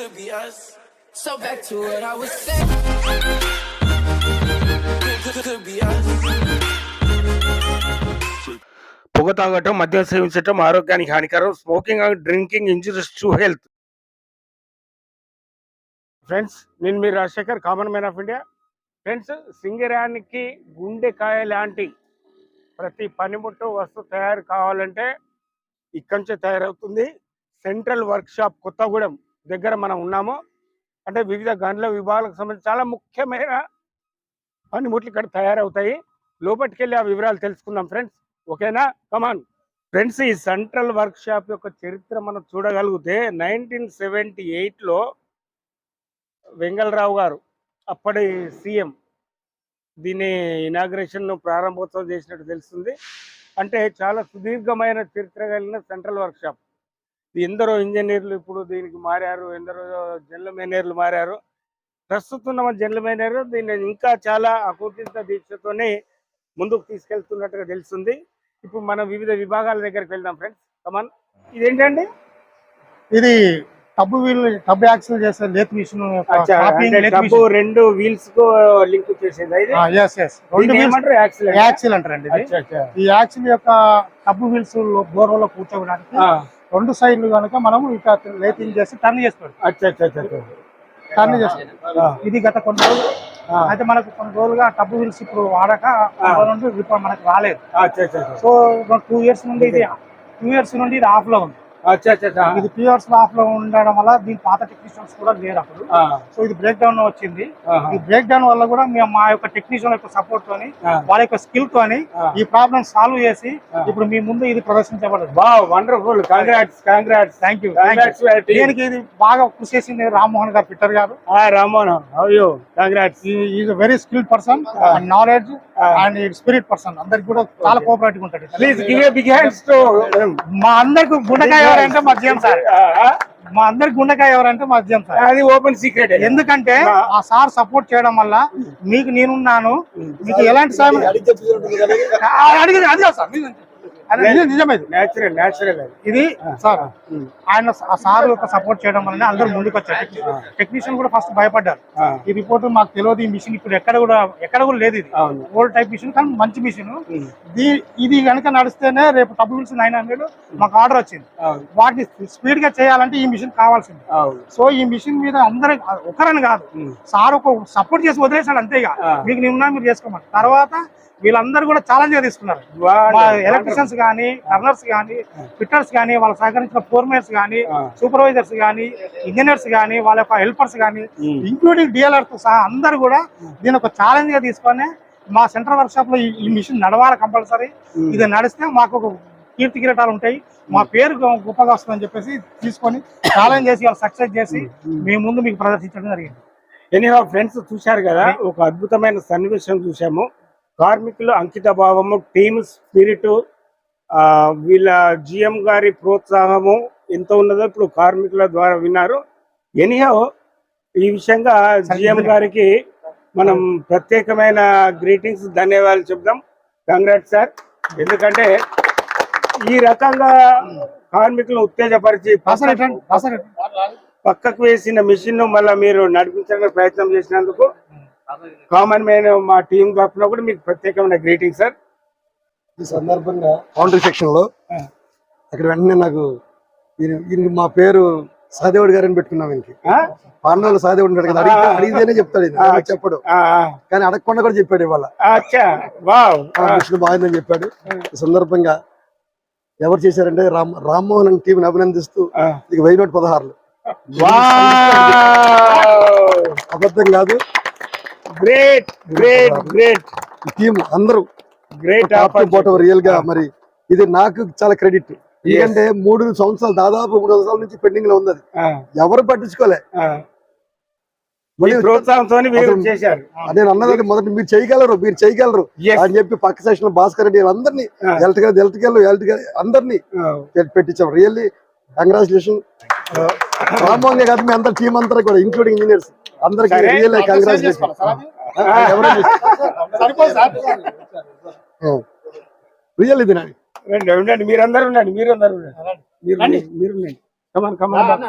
could be us. So back to what I was saying. Could, be us. పొగ తాగటం మద్యం సేవించటం ఆరోగ్యానికి హానికరం smoking and drinking injuries to health friends నేను మీ Rajasekhar common man of India friends సింగరానికి గుండెకాయ లాంటి ప్రతి పనిముట్టు వస్తువు తయారు కావాలంటే ఇక్కడి నుంచే తయారవుతుంది సెంట్రల్ వర్క్ షాప్ కొత్తగూడెం దగ్గర మనం ఉన్నాము అంటే వివిధ గండ్ల విభాగాలకు సంబంధించి చాలా ముఖ్యమైన పనిముట్లు ఇక్కడ తయారవుతాయి. లోపలికెళ్ళి ఆ వివరాలు తెలుసుకుందాం ఫ్రెండ్స్. ఓకేనా? కమాన్ ఫ్రెండ్స్ ఈ సెంట్రల్ వర్క్ షాప్ యొక్క చరిత్ర మనం చూడగలిగితే నైన్టీన్ సెవెంటీ ఎయిట్లో వెంగళరావు గారు అప్పటి సీఎం దీని ఇనాగ్రేషన్ ప్రారంభోత్సవం చేసినట్టు తెలుస్తుంది. అంటే చాలా సుదీర్ఘమైన చరిత్ర కలిగిన సెంట్రల్ వర్క్ షాప్ ఎందరో ఇంజనీర్లు ఇప్పుడు దీనికి మారారు ఎందరో జనరల్ మేనేజర్లు మారారు. ప్రస్తుతం ఉన్న జనరల్ మేనేజర్ దీన్ని ఇంకా చాలా అకూర్తిత దీక్షతోనే ముందుకు తీసుకెళ్తున్నట్టుగా తెలుస్తుంది. ఇప్పుడు మనం వివిధ విభాగాల దగ్గరికి వెళ్దాం ఫ్రెండ్స్. కమాన్ ఇదేంటండి? ఇది టబ్బు వీల్ టబ్ యాక్సిల్ చేసే లేత్ మిషన్ డబ్బు రెండు వీల్స్కు లింక్ చేసేది యాక్సిల్ అంటారండి ఈ యాక్సిల్ యొక్క టబ్బు వీల్స్ బోర్వలో కూర్చోవడానికి రెండు సైడ్లు కనుక మనం ఇక లేతింగ్ చేసి టర్న్ చేసి పెడతాం అచ్చా అచ్చా అచ్చా అచ్చా. టర్న్ చేస్తాం ఆ, ఇది గత కొన్ని రోజులు అయితే మనకు కొన్ని రోజులుగా టబ్బు వీల్స్ ఇప్పుడు వాడక ఆ. నుండి ఇప్పుడు మనకు రాలేదు. సో టూ ఇయర్స్ నుండి ఇది టూ ఇయర్స్ నుండి ఇది ఆఫ్లో ఉంది. ఇది టూ ఇయర్స్ ఆఫ్లో ఉండడం వల్ల దీని పాత టెక్నీషియన్స్ కూడా లేరు అప్పుడు. సో ఇది బ్రేక్ డౌన్ వచ్చింది. ఈ బ్రేక్ డౌన్ వల్ల కూడా మేము మా యొక్క టెక్నీషియన్ యొక్క సపోర్ట్ తోని. వాళ్ళ యొక్క స్కిల్ తోని. ఈ ప్రాబ్లమ్ సాల్వ్ చేసి. ఇప్పుడు మీ ముందు ఇది ప్రదర్శించబడదు wow wonderful congrats congrats thank you దీనికి ఇది బాగా కృషి చేసింది రామ్మోహన్ గారు పిట్టర్ గారు? Rammohan. How you congrats is very skill person knowledge and spirit person అందరికి కూడా చాలా కోఆపరేటివ్ ఉంటాడు please give a big hands to మా అందరికి గుండెకాయ ఎవరంటే మా జీఎం సార్. మా అందరికి గుండెకాయ ఎవరంటే మా జీఎం సార్. అది ఓపెన్ సీక్రెట్ ఎందుకంటే ఆ. సార్ సపోర్ట్ చేయడం వల్ల మీకు నేనున్నాను మీకు ఎలాంటి సాయం ఆ, అడిగింది అదే సార్. నేచురల్ ఇది. సార్ ఆయన సార్ యొక్క సపోర్ట్ చేయడం వల్లనే అందరూ ముందుకు వచ్చారు. టెక్నీషియన్ కూడా ఫస్ట్ భయపడ్డారు. ఈ రిపోర్ట్ మాకు తెలియదు ఈ మిషన్ ఇప్పుడు ఎక్కడ కూడా ఎక్కడ కూడా లేదు ఇది. ఓల్డ్ టైప్ మిషన్ కానీ మంచి మిషన్. ఇది కనుక నడిస్తేనే రేపు టబ్బు మిల్స్ నైన్ హండ్రెడ్ మాకు ఆర్డర్ వచ్చింది. వాటిని స్పీడ్గా చేయాలంటే ఈ మిషన్ కావాల్సింది. సో ఈ మిషన్ మీద అందరూ ఒకరని కాదు. సార్ ఒక సపోర్ట్ చేసి వదిలేసాడు అంతేగా. మీకు నేను ఉన్నా మీరు చేసుకోమని. తర్వాత వీళ్ళందరూ కూడా ఛాలెంజ్గా తీసుకున్నారు. ఎలక్ట్రిషియన్స్ కానీ టర్నర్స్ కానీ ఫిట్టర్స్ కానీ వాళ్ళకి సహకరించిన ఫోర్మేన్స్ కానీ. సూపర్వైజర్స్ కానీ ఇంజనీర్స్ కానీ వాళ్ళ యొక్క హెల్పర్స్ కానీ. ఇంక్లూడింగ్ డిఎల్ఆర్తో సహా అందరూ కూడా దీని ఒక ఛాలెంజ్గా తీసుకొని మా సెంట్రల్ వర్క్ షాప్లో ఈ- మిషన్ నడవాలి కంపల్సరీ. ఇది నడిస్తే మాకు ఒక కీర్తి కిరీటాలు ఉంటాయి మా పేరు గొప్పగా వస్తుందని చెప్పేసి తీసుకొని ఛాలెంజ్ చేసి వాళ్ళు సక్సెస్ చేసి మీ ముందు మీకు ప్రదర్శించడం జరిగింది ఎనీహా ఫ్రెండ్స్ చూశారు కదా ఒక అద్భుతమైన సన్నివేశం చూసాము కార్మికులు అంకిత భావము టీమ్ స్పిరిట్ వీళ్ళ జిఎం గారి ప్రోత్సాహము ఎంత ఉన్నదో ఇప్పుడు కార్మికుల ద్వారా విన్నారు. ఎనీహా ఈ విషయంగా జిఎం గారికి మనం ప్రత్యేకమైన గ్రీటింగ్స్ ధన్యవాదాలు చెప్దాం. కంగ్రాట్స్ సార్ ఎందుకంటే ఈ రకంగా కార్మికులను ఉత్తేజపరిచి? పక్కకు వేసిన మిషన్ మళ్ళీ మీరు నడిపించడానికి ప్రయత్నం చేసినందుకు కామన్ మ్యాన్ మా టీం తరఫున కూడా మీకు ప్రత్యేకమైన గ్రీటింగ్ సార్. ఈ సందర్భంగా కౌంటర్ సెక్షన్లో అక్కడ వెంటనే నాకు మా పేరు సహదేవుడు గారని పెట్టుకున్నాం ఇంక. పాండవులు సహదేవుడు ఉంటాడు కదా అడిగితే అడిగితేనే చెప్తాడు చెప్పడు. కానీ అడగకుండా కూడా చెప్పాడు ఇవాళ. మిషన్ బాగుందని చెప్పాడు. ఈ సందర్భంగా ఎవరు చేశారంటే రామ్ రామ్మోహన్ అనే టీంని అభినందిస్తూ ఇక వెయ్యి నూట పదహారులు అబద్ధం కాదు. గ్రేట్ గ్రేట్ గ్రేట్ టీం అందరూ గ్రేట్ రియల్గా మరి ఇది నాకు చాలా క్రెడిట్ ఎందుకంటే మూడు సంవత్సరాలు దాదాపు మూడు సంవత్సరాల నుంచి పెండింగ్లో ఉంది ఎవరు పట్టించుకోలే. నేను అన్నది మొదటి మీరు చేయగలరు మీరు చేయగలరు. అని చెప్పి పక్క సెషన్ భాస్కర్ రెడ్డి అందరినీ. ఎలక్ట్రికల్ ఎలక్ట్రికల్ ఎలక్ట్రికల్ అందరినీ పెట్టించాం రియల్లీ కంగ్రాచులేషన్ రామ్మోహన్ కాదు మీ అందరు టీం అంతా కూడా ఇంక్లూడింగ్ ఇంజనీర్స్ అందరికి సరే. రియల్ కంగ్రాచులేషన్ రియల్ ఇది నాది రండి ఉండండి మీరందరూ ఉండండి మీరందరూ ఉండండి. మీరు మీరు ఉండండి. కమాన్ కమాన్